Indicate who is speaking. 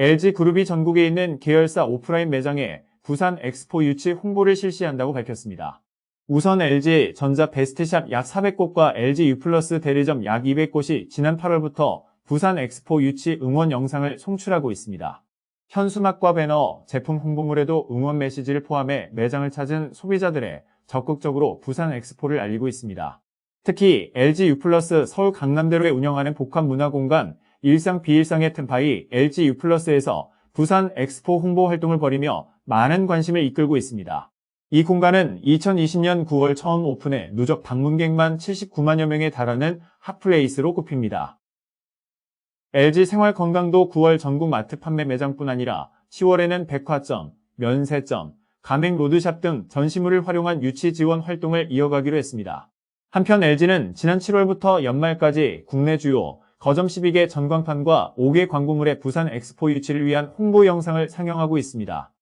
Speaker 1: LG그룹이 전국에 있는 계열사 오프라인 매장에 부산 엑스포 유치 홍보를 실시한다고 밝혔습니다. 우선 LG 전자 베스트샵 약 400곳과 LG U 대리점 약 200곳이 지난 8월부터 부산 엑스포 유치 응원 영상을 송출하고 있습니다. 현수막과 배너, 제품 홍보물에도 응원 메시지를 포함해 매장을 찾은 소비자들의 적극적으로 부산 엑스포를 알리고 있습니다. 특히 LG U 서울 강남대로에 운영하는 복합 문화공간 일상 비일상의 틈파이 LG U 플러스에서 부산 엑스포 홍보 활동을 벌이며 많은 관심을 이끌고 있습니다. 이 공간은 2020년 9월 처음 오픈해 누적 방문객만 79만여 명에 달하는 핫플레이스로 꼽힙니다. LG 생활건강도 9월 전국 마트 판매 매장뿐 아니라 10월에는 백화점, 면세점, 가맹 로드샵 등 전시물을 활용한 유치 지원 활동을 이어가기로 했습니다. 한편 LG는 지난 7월부터 연말까지 국내 주요 거점 12개 전광판과 5개 광고물의 부산 엑스포 유치를 위한 홍보 영상을 상영하고 있습니다.